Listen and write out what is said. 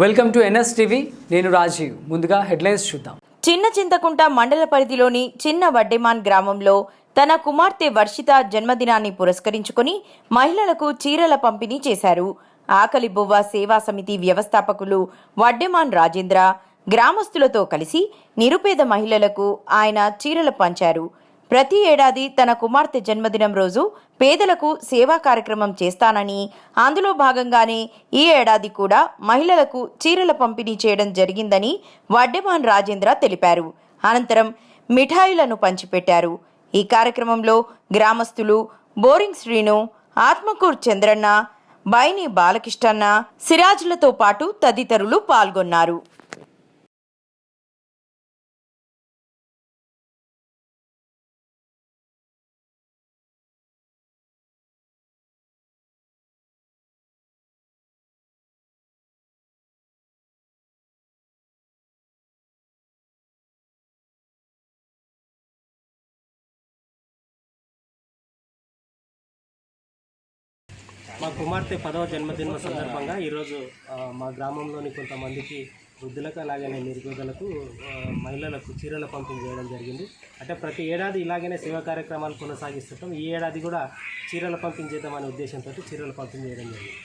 Welcome to NS TV. నేను రాజీవ్. ముందుగా headlines చూద్దాం. చిన్న చింతకుంట మండల పరిధిలోని చిన్న వడ్డెమాన్ గ్రామంలో తన కుమార్తె వర్షిత జన్మదినాన్ని పురస్కరించుకొని మహిళలకు చీరల పంపిణీ చేశారు. ఆకలి బువ్వ సేవా సమితి వ్యవస్థాపకులు వడ్డెమాన్ రాజేంద్ర గ్రామస్తులతో కలిసి నిరుపేద మహిళలకు ఆయన చీరలు పంచారు. ప్రతి ఏడాది తన కుమార్తె జన్మదినం రోజు పేదలకు సేవా కార్యక్రమం చేస్తానని అందులో భాగంగానే ఈ ఏడాది కూడా మహిళలకు చీరల పంపిణీ చేయడం జరిగిందని వడ్డెమాన్ రాజేంద్ర తెలిపారు. అనంతరం మిఠాయిలను పంచిపెట్టారు. ఈ కార్యక్రమంలో గ్రామస్తులు బోరింగ్ శ్రీను ఆత్మకూర్ చంద్రన్న బైని బాలకృష్ణన్న సిరాజులతో పాటు తదితరులు పాల్గొన్నారు. మా కుమార్తె పదవ జన్మదిన సందర్భంగా ఈరోజు మా గ్రామంలోని కొంతమందికి వృద్ధులకు అలాగనే నిరుపేదలకు మహిళలకు చీరల పంపిణీ చేయడం జరిగింది. అంటే ప్రతి ఏడాది ఇలాగనే సేవా కార్యక్రమాలు కొనసాగిస్తుంటాం. ఈ ఏడాది కూడా చీరల పంపిణీ చేద్దామనే ఉద్దేశంతో చీరల పంపిణీ చేయడం జరిగింది.